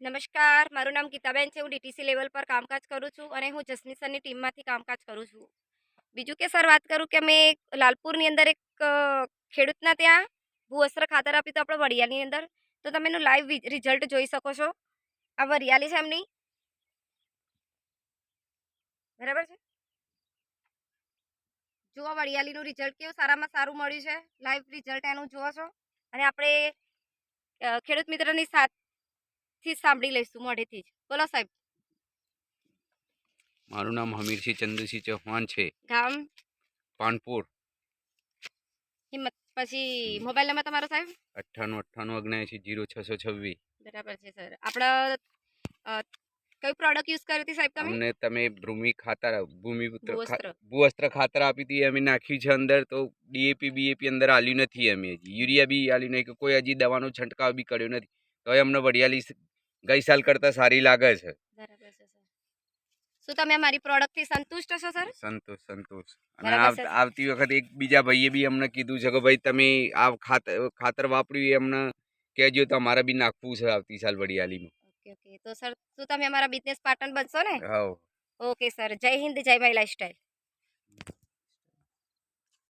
નમસ્કાર, મારું નામ ગીતાબેન છે. હું ડીટીસી લેવલ પર કામકાજ કરું છું અને હું જસમી સરની ટીમમાંથી કામકાજ કરું છું. બીજું કે સર, વાત કરું કે અમે લાલપુરની અંદર એક ખેડૂતના ત્યાં ભૂવસ્ત્ર ખાતર આપ્યું હતું આપણે વડિયાની અંદર. તો તમે એનું લાઈવ રિઝલ્ટ જોઈ શકો છો. આ વરિયાળી છે એમની. બરાબર છે? જુઓ વડિયાળીનું રિઝલ્ટ કેવું સારામાં સારું મળ્યું છે. લાઈવ રિઝલ્ટ એનું જુઓ છો. અને આપણે ખેડૂત મિત્રની સાથથી જ સાંભળી લઈશું મોઢેથી જ. બોલો સાહેબ. મારું નામ હમીરસિંહ ચંદુસિંહ ચૌહાણ છે. ગામ? પાનપુર. હિંમત. પછી મોબાઈલ નંબર તમારો સાહેબ? અઠ્ઠાણું અઠ્ઠાણું ઓગણસી જીરો છસો છવ્વીસ. બરાબર છે સર. આપણે કઈ પ્રોડક્ટ યુઝ કરી હતી સાહેબ તમે? અમને તમે ભૂમિ ખાતર ભૂમિપુત્ર ભૂવસ્ત્ર. ખાતર આપી હતી અમે નાખ્યું છે અંદર તો ડીએપી બીએપી અંદર આલ્યું નથી અમે હજી. યુરિયા બી આલ્યું નહીં કે કોઈ હજી દવાનો છંટકાવ બી કર્યો નથી. તો અમને વડિયાળી ગઈ સાલ કરતા સારી લાગે છે. બરાબર છે સર. શું તમે અમારી પ્રોડક્ટથી સંતુષ્ટ છો સર? સંતોષ સંતોષ અને બરાબર છે. આવતી વખત એક બીજા ભાઈએ બી અમને કીધું છે કે ભાઈ તમે આ ખાતર ખાતર વાપર્યું એ અમને કહેજો તો અમારે બી નાખવું છે આવતી સાલ વડિયાલીમાં. Okay okay. તો સર શું તમે અમારા બિઝનેસ પાર્ટનર બનશો ને? હા ઓકે સર. જય હિન્દ જય માય લાઈફસ્ટાઈલ.